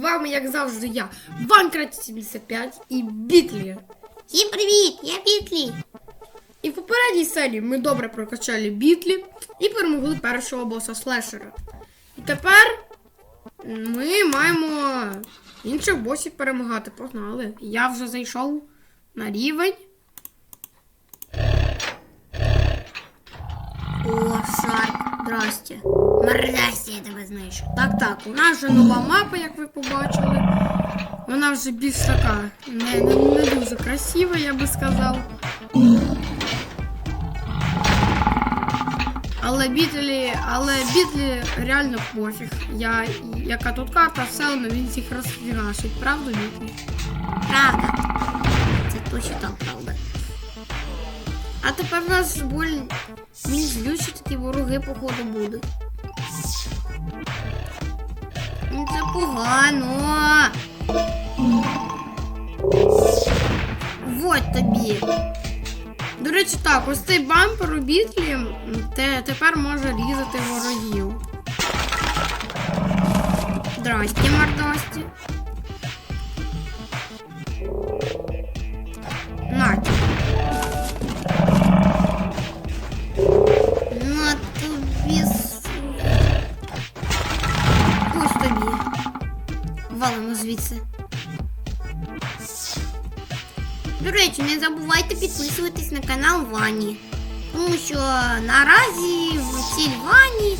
вами, як завжди, я, Ванкрат 75 і Бітлі. Всім привіт! Я Бітлі. І в попередній серії ми добре прокачали Бітлі і перемогли першого боса слешера. І тепер ми маємо інших босів перемагати. Погнали. Я вже зайшов на рівень. О, шарк. Здрасте. Знайшов. Так, так, у нас вже нова мапа, як ви побачили. Вона вже більш така не, не, не дуже красива, я би сказав. Але бітлі, але бітлі реально пофіг. Я, яка тут карта, все одно він всіх розфігашить, правда, бітлі? Правда. Це точно так, правда. А тепер у нас боль більш злючі такі вороги, походу, будуть. Це погано. Вот тобі. До речі, так, ось цей бампер у бітлі те, тепер може різати ворогів. Здрасті, мордасті. Звідси. До речі, не забувайте підписуватись на канал Вані. Тому що наразі в цій Вані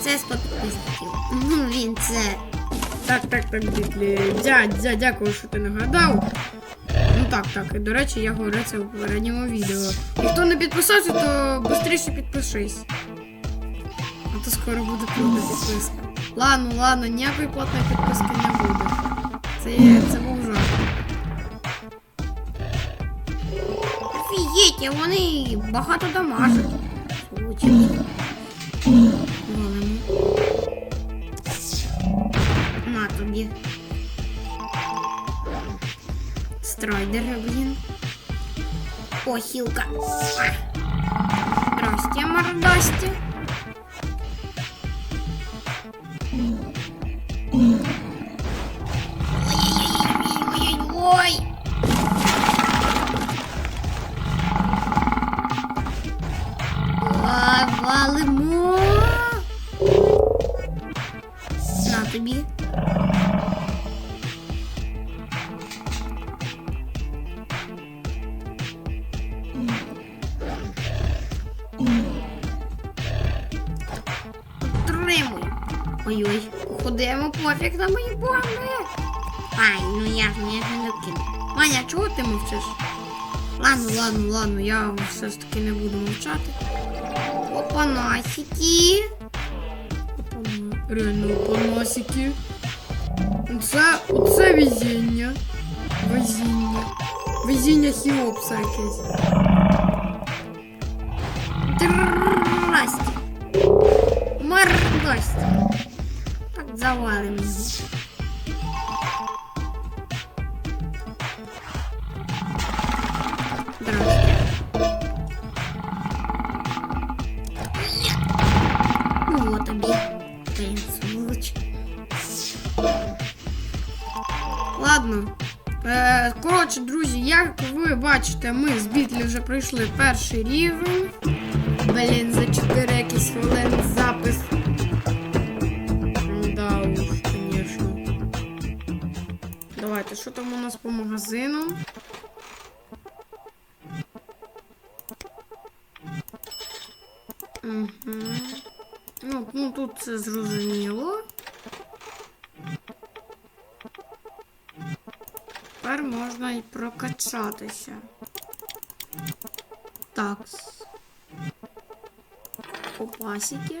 це 100 підписників. Ну, він це. Так, так, так, бітлі. Дядь, дядь, дякую, що ти нагадав. Ну так, так. І до речі, я говорю це у попередньому відео. І хто не підписався, то швидше підпишись. А то скоро буде платна підписка. Ладно, ладно, ніякої платної підписки не буде. Це, це був. Офігеть, вони багато дамажать. На тобі. Страйдер, блін. О, хілка. Здрасте, мордасті. Пофіг на мої бомби. Ай, ну я ж не не докину. Маня, чого ти мовчиш? Ладно, ладно, ладно, я все ж таки не буду мовчати. Опанасики. Опана- Реально поносики. Це, оце везіння. Везіння. Везіння хіопса якесь. Так завалим його. Тобі. Блін. Ладно. Е, коротше, друзі, як ви бачите, ми з Бітлі вже пройшли перший рівень. Блін, за 4 якісь хвилини запис. Давайте, що там у нас по магазину? Угу. Ну, ну тут це зрозуміло. Тепер можна і прокачатися. Так. Опасики.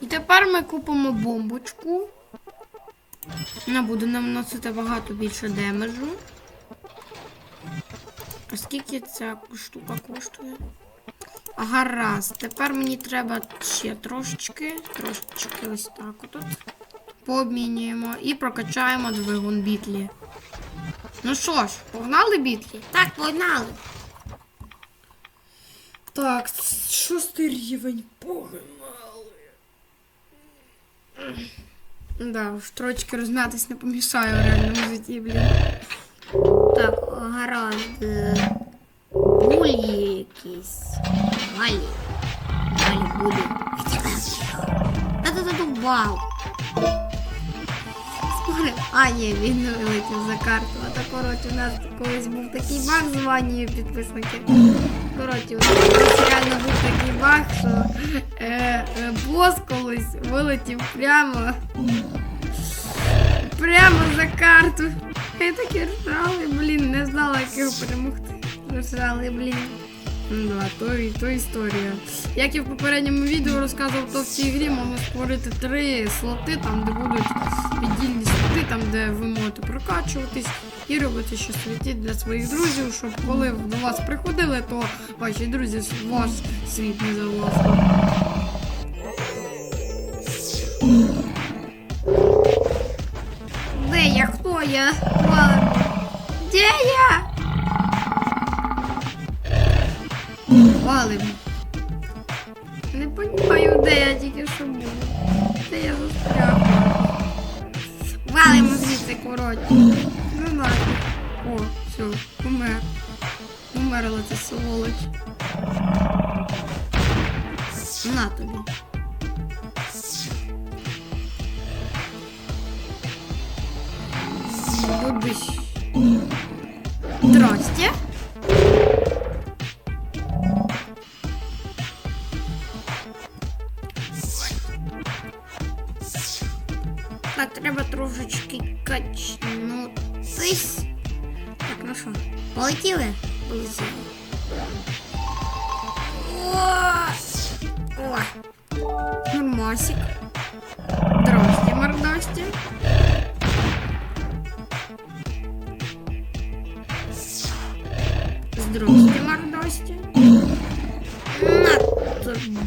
І тепер ми купимо бомбочку. Вона буде нам носити багато більше демеджу. А скільки ця штука коштує? Гаразд, тепер мені треба ще трошечки, трошечки ось так от. Пообмінюємо і прокачаємо двигун бітлі. Ну що ж, погнали бітлі? Так, погнали. Так, шостий рівень, погнали. Да, уж трочки рознатись не помішає в реальному житті, блін. Так, гаразд. Е, Булі якісь. Галі. Галі булі. Та та та вау. Смотри, а ні, він вилетів за карту. А то коротше, у нас колись був такий баг з ванію підписники. Коротше, у нас реально був такий баг, що Е, е, бос колись вилетів прямо. Прямо за карту. І такі ржали, блін, не знала, як його перемогти. Ржали, блін. Ну Да, то, і- то історія. Як я в попередньому відео розказував, то в цій грі можна створити три слоти, там де будуть віддільні там де ви можете прокачуватись і робити щось світі для своїх друзів, щоб коли до вас приходили, то ваші друзі в ваш світ не залазили. Де я? Хто я? Де я? Валим. Не розумію, де я тільки що був. Де я застряг. Валимо звідси, коротше. Ну нафіг. О, все, помер. Умерла ця сволоч. На тобі. Будеш. Здрасте. Так, треба трошечки качнутись. Так, ну що, полетіли? Полетіли. О! О! Нормасик. Здрасте, мордасте. Здрасте, мордасте. На тобі.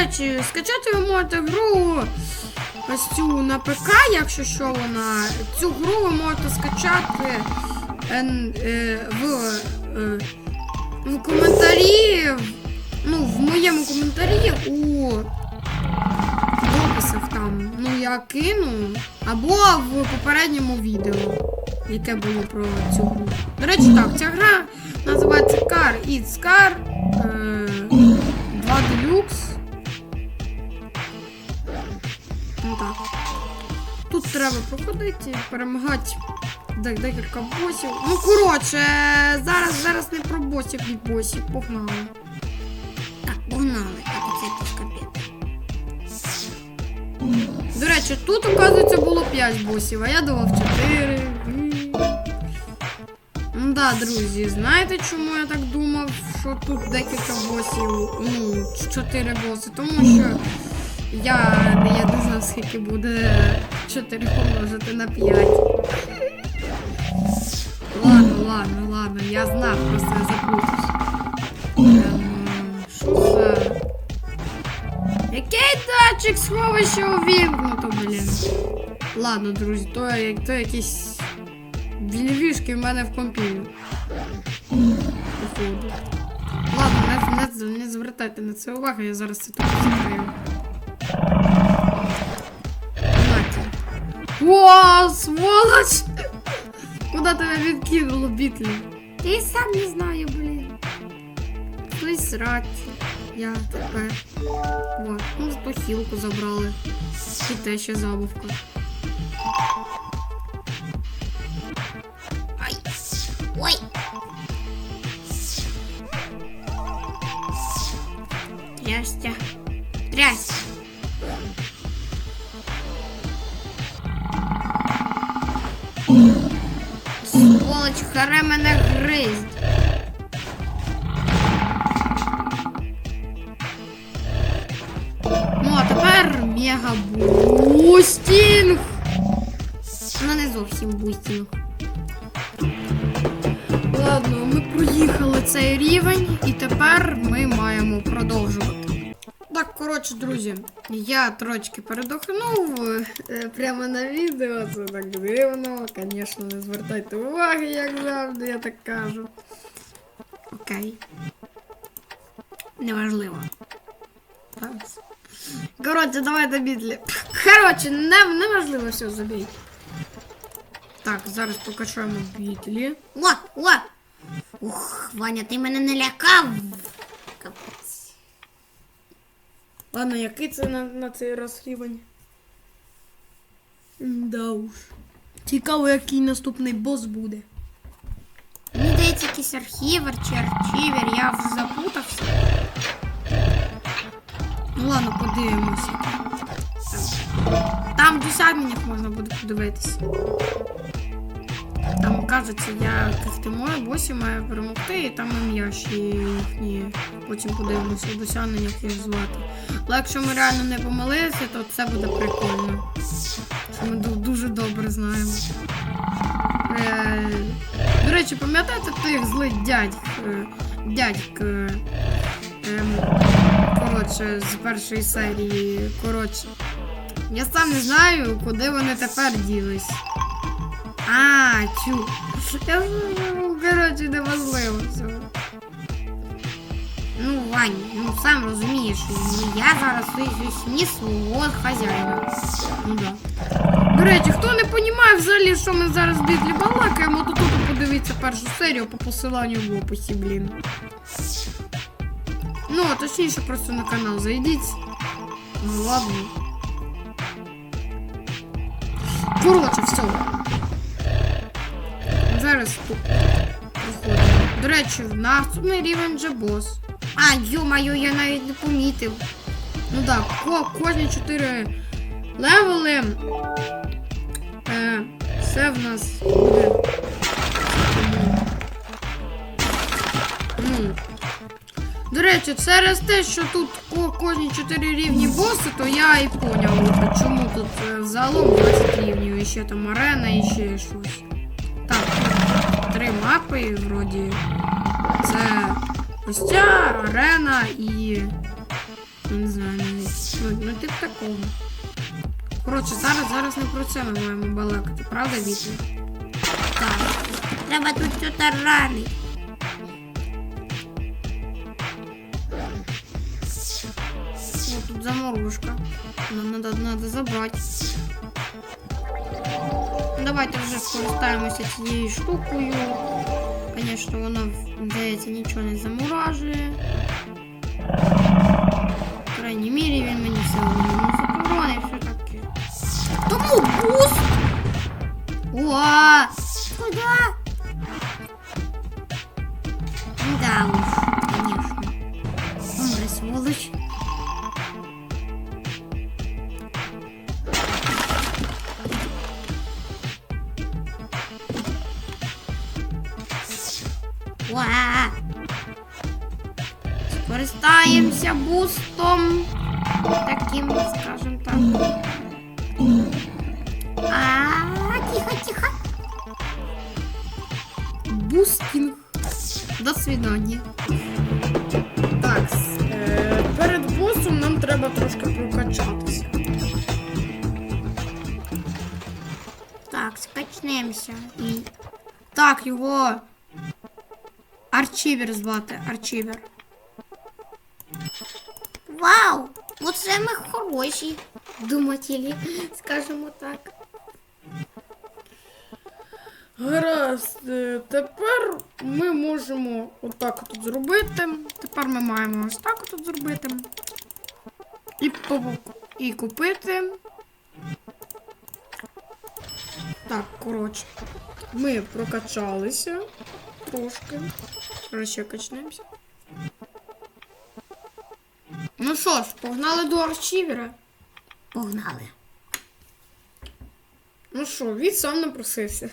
Речі, скачати ви можете гру ось цю на ПК, якщо що вона. Цю гру ви можете скачати е, е, в, е, в коментарі. Ну, в моєму коментарі у дописах там. Ну, я кину. Або в попередньому відео, яке було про цю гру. До речі, так, ця гра називається Car It's Car е, так. Тут треба проходити, перемагати декілька босів. Ну, коротше, зараз, зараз не про босів і босів, погнали. Так, погнали. Так, це якийсь. До речі, тут, оказується, було 5 босів, а я думав 4. Ну да, друзі, знаєте, чому я так думав, що тут декілька босів, ну, 4 боси? Тому що я, я не знав, скільки буде 4 помножити на 5. Ладно, ладно, ладно, я знав, просто я заплутався. Ем, Що за... Який датчик сховища увімкнуто, блін. Ладно, друзі, то, то якісь вільвішки в мене в компі. Походу. Ладно, не, не, не звертайте на це увагу, я зараз це тут закрию. О, сволоч! Куда тебе відкинуло, бітлі? Я і сам не знаю, блін. Хтось срать. Я такая. Вот. Ну, похилку забрали. І те ще забавка. Сволоч, мене гризть. Ну, а тепер мега бустінг. Ну не зовсім бустінг. Ладно, ми проїхали цей рівень, і тепер ми маємо продовжувати. Так, коротше, друзі, я трошки передохнув е, прямо на відео, це так дивно. Звісно, не звертайте уваги, як завжди, я так кажу. Окей. Неважливо. Зараз. Коротше, давайте бітлі. Коротше, не, неважливо все забій. Так, зараз покачаємо бітлі. О, о! Ух, Ваня, ти мене не лякав. Капець. Ладно, який це на, на цей раз рівень? Да уж. Цікаво, який наступний бос буде. Мені здається, якийсь архівер чи арчівер, я вже запутався. Ну ладно, подивимося. Там в досягненнях можна буде подивитися. Там кажеться, я кастимою босі маю перемогти, і там ім'я ще їхні. Потім подивимося в досягненнях їх звати. Але якщо ми реально не помилилися, то це буде прикольно. Що ми дуже добре знаємо. Е, до речі, пам'ятаєте тих злих е, дядьк, е, ем, коротше, з першої серії. Коротше. Я сам не знаю, куди вони тепер ділись. А, чу. Я, ну, коротше, неважливо все. Ну, Вань, ну сам розумієш, ну, я зараз візьмі свого хазяїна. Ну да. До речі, хто не розуміє взагалі, що ми зараз в бітлі балакаємо, то тут подивіться першу серію по посиланню в описі, блін. Ну, а точніше, просто на канал зайдіть. Ну ладно. Коротше, все. Зараз тут проходимо. До речі, наступний рівень вже бос. А, ё-моё, я навіть не помітив. Ну так, ко кожні 4 левели. Е, це в нас буде. Ну. До речі, через те, що тут ко кожні 4 рівні боси, то я і поняв, чому тут е, загалом 20 рівнів, і ще там арена, і ще щось. Так, три мапи, вроді. Це ось ця арена і. Не знаю. Ну, ну тип такого. Коротше, зараз, зараз не про це ми маємо балакати, правда, Віті? Так, треба тут щось ранить. О, тут заморозка. Нам надо, надо забрати. Давайте вже скористаємося цією штукою. Звісно, воно здається, нічого не замуражує. По крайній мірі він мені все одно Скористаємося бустом. Таким, скажем так. А, тихо, тихо. Бустінг. До свидання. Так, е, перед босом нам треба трошки прокачатися. Так, скачнемся. І... Так, його арчівер звати. Арчівер. Вау! Оце ми хороші думателі, скажімо так. Гаразд, е, тепер ми можемо отак тут зробити. Тепер ми маємо ось так тут зробити. І, і купити. Так, коротше. Ми прокачалися трошки. Зараз качнемся. качнемося. Ну що ж, погнали до арчівера. Погнали. Ну що, він сам напросився.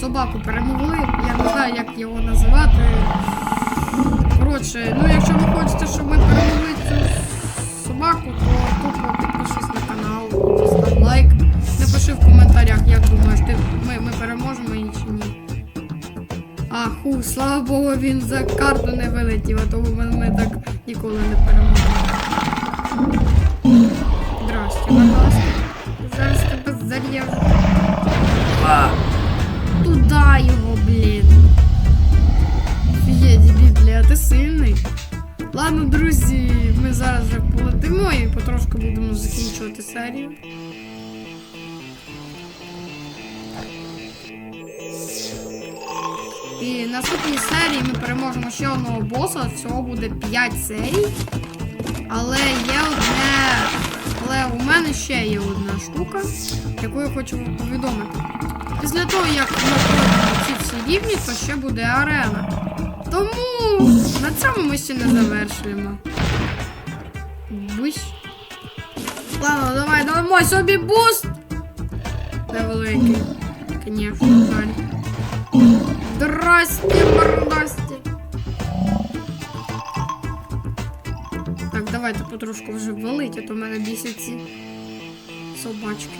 Собаку перемогли, я не знаю, як його називати. Коротше, ну якщо ви хочете, щоб ми перемогли цю собаку, то тупо підпишись на канал, постав лайк. Напиши в коментарях, як думаєш, ти, ми, ми переможемо її чи ні. А ху, слава Богу, він за карту не вилетів, а то ми, ми так ніколи не перемогли. Здрасте, Ванасте. Зараз тебе заріжу. А, Туда його, блін. Офігеть, бідлі, а ти сильний. Ладно, друзі, ми зараз вже полетимо і потрошку будемо закінчувати серію. І в наступній серії ми переможемо ще одного боса. Всього буде 5 серій. Але є одне. Але у мене ще є одна штука, яку я хочу вам повідомити. Після того, як ми пройдемо ці всі рівні, то ще буде арена. Тому на цьому ми ще не завершуємо. Бусь. Ладно, давай, давай собі буст. Невеликий. Звісно, жаль. Здрасте, мордасте. Давайте потрошку вже валить, а то в мене бісять ці собачки.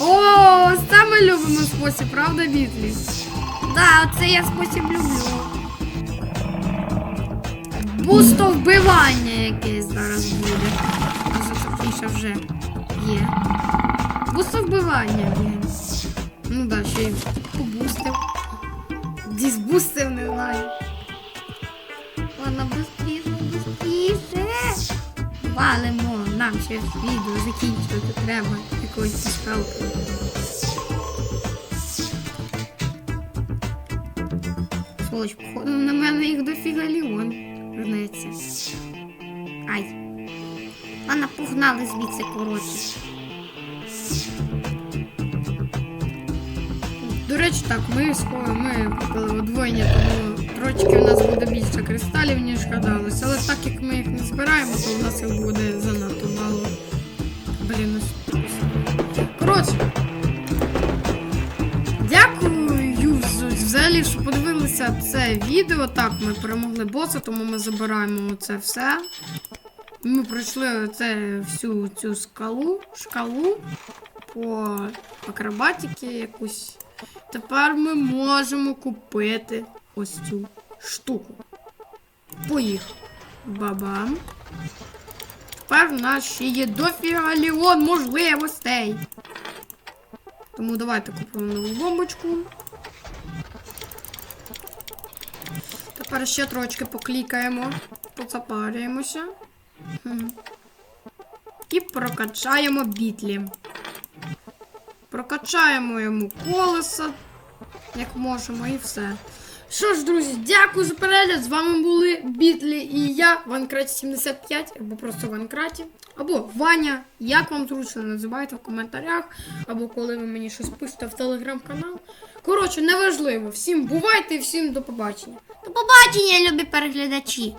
О, це ми любимо спосіб, правда, Бітлі? Да, оце я спосіб люблю. Бустовбивання якесь зараз буде. Точніше вже є. Бустовбивання, блін. Ну да, ще й побустив. Дізбустив, не знаю. Валимо, нам ще відео закінчувати треба якоїсь піскалки. Сволоч, походу, на мене їх дофіга ліон гнеться. Ай. Ладно, погнали звідси, коротше. До речі, так, ми схо- ми купили одвоєння, тому трошки в нас буде більше кристалів, ніж гадалось. Але так як ми їх не збираємо, то в нас їх буде занадто мало. Блін, ось. Коротше. Дякую взагалі, що подивилися це відео. Так, ми перемогли боса, тому ми забираємо це все. Ми пройшли це всю цю скалу, шкалу по акробатики якусь. Тепер ми можемо купити ось цю штуку. Поїхали. Бабам. Тепер в нас ще є дофіга ліон можливостей. Тому давайте купимо нову бомбочку. Тепер ще трошки поклікаємо, поцапарюємося. І прокачаємо бітлі. Прокачаємо йому колеса, як можемо, і все. Що ж, друзі, дякую за перегляд. З вами були Бітлі і я, Ванкраті 75, або просто Ванкраті, або Ваня. Як вам зручно називайте в коментарях, або коли ви мені щось пишете в телеграм-канал. Коротше, неважливо. Всім бувайте і всім до побачення. До побачення, любі переглядачі.